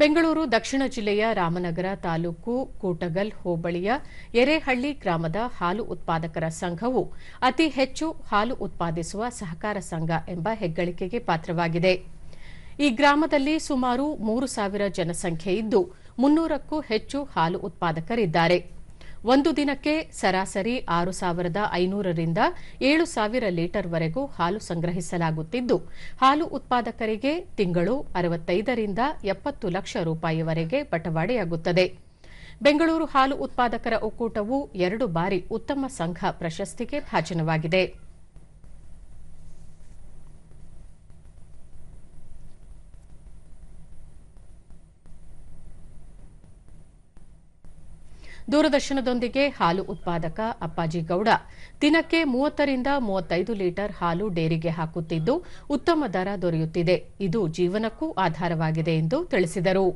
ಬೆಂಗಳೂರು, ದಕ್ಷಿಣ ಜಿಲ್ಲೆಯ ರಾಮನಗರ ತಾಲೂಕು ಕೂಟಗಲ್ ಹೋಬಳಿಯ ಎರೇಹಳ್ಳಿ ಗ್ರಾಮದ ಹಾಲು ಉತ್ಪಾದಕರ ಸಂಘವು ಅತಿ ಹೆಚ್ಚು ಹಾಲು ಉತ್ಪಾದಿಸುವ ಸಹಕಾರ ಸಂಘ ಎಂಬ ಹೆಗ್ಗಳಿಕೆಗೆ ಪಾತ್ರವಾಗಿದೆ. ಈ ಗ್ರಾಮದಲ್ಲಿ ಸುಮಾರು ಮೂರು ಸಾವಿರ ಜನಸಂಖ್ಯೆ ಇದ್ದು ಮುನ್ನೂರಕ್ಕೂ ಹೆಚ್ಚು ಹಾಲು ಉತ್ಪಾದಕರಿದ್ದಾರೆ. ಒಂದು ದಿನಕ್ಕೆ ಸರಾಸರಿ ಆರು ಸಾವಿರದ ಐನೂರರಿಂದ ಏಳು ಸಾವಿರ ಲೀಟರ್ವರೆಗೂ ಹಾಲು ಸಂಗ್ರಹಿಸಲಾಗುತ್ತಿದ್ದು, ಹಾಲು ಉತ್ಪಾದಕರಿಗೆ ತಿಂಗಳು ಅರವತ್ತೈದರಿಂದ ಎಪ್ಪತ್ತು ಲಕ್ಷ ರೂಪಾಯಿವರೆಗೆ ಬಟವಾಡೆಯಾಗುತ್ತದೆ. ಬೆಂಗಳೂರು ಹಾಲು ಉತ್ಪಾದಕರ ಒಕ್ಕೂಟವು ಎರಡು ಬಾರಿ ಉತ್ತಮ ಸಂಘ ಪ್ರಶಸ್ತಿಗೆ ಭಾಜನವಾಗಿದೆ. ದೂರದರ್ಶನದೊಂದಿಗೆ ಹಾಲು ಉತ್ಪಾದಕ ಅಪ್ಪಾಜಿ ಗೌಡ. ದಿನಕ್ಕೆ ಮೂವತ್ತರಿಂದ ಮೂವತ್ತೈದು ಲೀಟರ್ ಹಾಲು ಡೇರಿಗೆ ಹಾಕುತ್ತಿದ್ದು ಉತ್ತಮ ದರ ದೊರೆಯುತ್ತಿದೆ. ಇದು ಜೀವನಕ್ಕೂ ಆಧಾರವಾಗಿದೆ ಎಂದು ತಿಳಿಸಿದರು.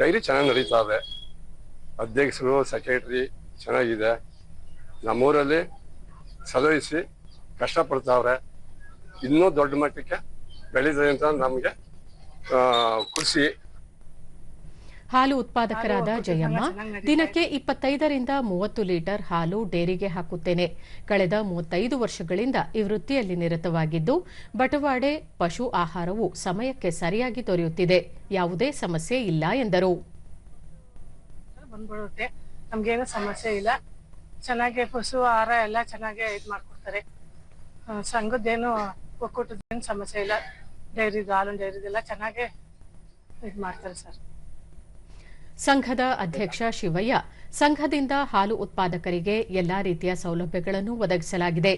ಡೈರಿ ಚೆನ್ನಾಗಿ ನಡೀತಾ ಇದೆ. ಅಧ್ಯಕ್ಷರು, ಸೆಕ್ರೆಟರಿ ಚೆನ್ನಾಗಿದೆ. ನಮ್ಮೂರಲ್ಲಿ ಸಲಹಿಸಿ ಕಷ್ಟಪಡ್ತಾವ್ರೆ. ಇನ್ನೂ ದೊಡ್ಡ ಮಟ್ಟಕ್ಕೆ ಬೆಳೀತದೆ ಅಂತ ನಮಗೆ ಖುಷಿ. ಹಾಲು ಉತ್ಪಾದಕರಾದ ಜಯಮ್ಮ ದಿನಕ್ಕೆ ಇಪ್ಪತ್ತೈದರಿಂದ ಮೂವತ್ತು ಲೀಟರ್ ಹಾಲು ಡೇರಿಗೆ ಹಾಕುತ್ತೇನೆ. ಕಳೆದ ಮೂವತ್ತೈದು ವರ್ಷಗಳಿಂದ ಈ ವೃತ್ತಿಯಲ್ಲಿ ನಿರತವಾಗಿದ್ದು ಬಟವಾಡೆ ಪಶು ಆಹಾರವು ಸಮಯಕ್ಕೆ ಸರಿಯಾಗಿ ದೊರೆಯುತ್ತಿದೆ. ಯಾವುದೇ ಸಮಸ್ಯೆ ಇಲ್ಲ ಎಂದರು. ಬಂದ್ಬಿಡುತ್ತೆ. ನಮ್ಗೇನು ಸಮಸ್ಯೆ ಇಲ್ಲ. ಚೆನ್ನಾಗಿ ಪಶು ಆಹಾರ ಎಲ್ಲ ಚೆನ್ನಾಗಿ ಇದು ಮಾಡ್ಕೊಡ್ತಾರೆ. ಸಂಘದ್ದೇನು ಒಕ್ಕೂಟದೇನು ಸಮಸ್ಯೆ ಇಲ್ಲ. ಡೈರಿದು ಹಾಲು ಡೈರಿದೆಲ್ಲ ಚೆನ್ನಾಗಿ ಇದು ಮಾಡ್ತಾರೆ ಸರ್. ಸಂಘದ ಅಧ್ಯಕ್ಷ ಶಿವಯ್ಯ, ಸಂಘದಿಂದ ಹಾಲು ಉತ್ಪಾದಕರಿಗೆ ಎಲ್ಲಾ ರೀತಿಯ ಸೌಲಭ್ಯಗಳನ್ನು ಒದಗಿಸಲಾಗಿದೆ.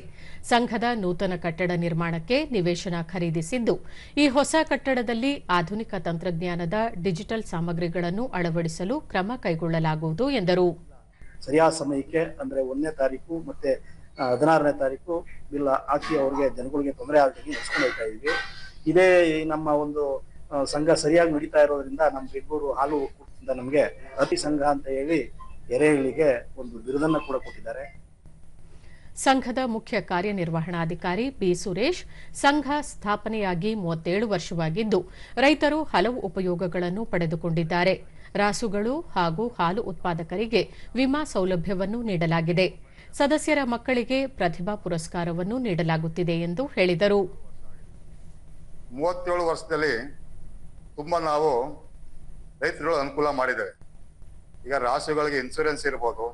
ಸಂಘದ ನೂತನ ಕಟ್ಟಡ ನಿರ್ಮಾಣಕ್ಕೆ ನಿವೇಶನ ಖರೀದಿಸಿದ್ದು, ಈ ಹೊಸ ಕಟ್ಟಡದಲ್ಲಿ ಆಧುನಿಕ ತಂತ್ರಜ್ಞಾನದ ಡಿಜಿಟಲ್ ಸಾಮಗ್ರಿಗಳನ್ನು ಅಳವಡಿಸಲು ಕ್ರಮ ಕೈಗೊಳ್ಳಲಾಗುವುದು ಎಂದರು. ಸರಿಯಾದ ಸಮಯಕ್ಕೆ, ಅಂದ್ರೆ ಒಂದನೇ ತಾರೀಕು ಮತ್ತೆ ಹದಿನಾರನೇ ತಾರೀಕು ಬಿಲ್ ಹಾಕಿ ಅವರಿಗೆ ಜನಗಳಿಗೆ ತೊಂದರೆ ಆಗದಾಗಿ ನಡೆಸ್ಕೊಂಡು ಇದೇ ನಮ್ಮ ಒಂದು ಸಂಘ ಸರಿಯಾಗಿ ನಡೀತಾ ಇರೋದ್ರಿಂದ ನಮ್ಮ ಬೆಂಗಳೂರು ಹಾಲು ಒಕ್ಕೂಟದಿಂದ ನಮಗೆ ಅತಿ ಸಂಘ ಅಂತ ಹೇಳಿ ಎರೆಹಳ್ಳಿಗೆ ಒಂದು ಬಿರುದನ್ನ ಕೂಡ ಕೊಟ್ಟಿದ್ದಾರೆ. ಸಂಘದ ಮುಖ್ಯ ಕಾರ್ಯನಿರ್ವಹಣಾಧಿಕಾರಿ ಬಿ ಸುರೇಶ್ ಸಂಘ ಸ್ಥಾಪನೆಯಾಗಿ ಮೂವತ್ತೇಳು ವರ್ಷವಾಗಿದ್ದು ರೈತರು ಹಲವು ಉಪಯೋಗಗಳನ್ನು ಪಡೆದುಕೊಂಡಿದ್ದಾರೆ. ರಾಸುಗಳು ಹಾಗೂ ಹಾಲು ಉತ್ಪಾದಕರಿಗೆ ವಿಮಾ ಸೌಲಭ್ಯವನ್ನು ನೀಡಲಾಗಿದೆ. ಸದಸ್ಯರ ಮಕ್ಕಳಿಗೆ ಪ್ರತಿಭಾ ಪುರಸ್ಕಾರವನ್ನು ನೀಡಲಾಗುತ್ತಿದೆ ಎಂದು ಹೇಳಿದರು. ಮೂವತ್ತೇಳು ವರ್ಷದಲ್ಲಿ ತುಂಬ ನಾವು ರೈತರುಗಳು ಅನುಕೂಲ ಮಾಡಿದ್ದೇವೆ ಈಗ ರಾಸುಗಳಿಗೆ ಇನ್ಸೂರೆನ್ಸ್ ಇರ್ಬೋದು,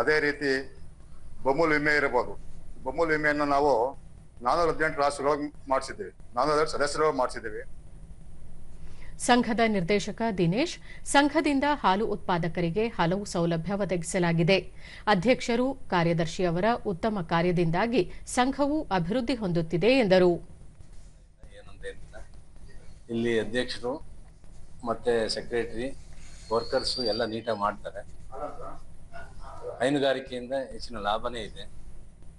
ಅದೇ ರೀತಿ ಬೊಮ್ಮುಲ್ ವಿಮೆ ಇರ್ಬೋದು. ಬೊಮ್ಮುಲ್ ವಿಮೆಯನ್ನು ನಾವು ನಾನೂರ ಹದಿನೆಂಟು ರಾಸುಗಳಿಗೆ ಮಾಡಿಸಿದ್ದೀವಿ. ನಾನ್ನೂರ ಸದಸ್ಯರು ಮಾಡಿಸಿದ್ದೀವಿ. ಸಂಘದ ನಿರ್ದೇಶಕ ದಿನೇಶ್, ಸಂಘದಿಂದ ಹಾಲು ಉತ್ಪಾದಕರಿಗೆ ಹಲವು ಸೌಲಭ್ಯ ಒದಗಿಸಲಾಗಿದೆ. ಅಧ್ಯಕ್ಷರು ಕಾರ್ಯದರ್ಶಿಯವರ ಉತ್ತಮ ಕಾರ್ಯದಿಂದಾಗಿ ಸಂಘವು ಅಭಿವೃದ್ಧಿ ಹೊಂದುತ್ತಿದೆ ಎಂದರು. ಇಲ್ಲಿ ಅಧ್ಯಕ್ಷರು ಮತ್ತೆ ಸೆಕ್ರೆಟರಿ ವರ್ಕರ್ಸು ಎಲ್ಲ ನೀಟಾಗಿ ಮಾಡ್ತಾರೆ. ಹೈನುಗಾರಿಕೆಯಿಂದ ಹೆಚ್ಚಿನ ಲಾಭನೇ ಇದೆ.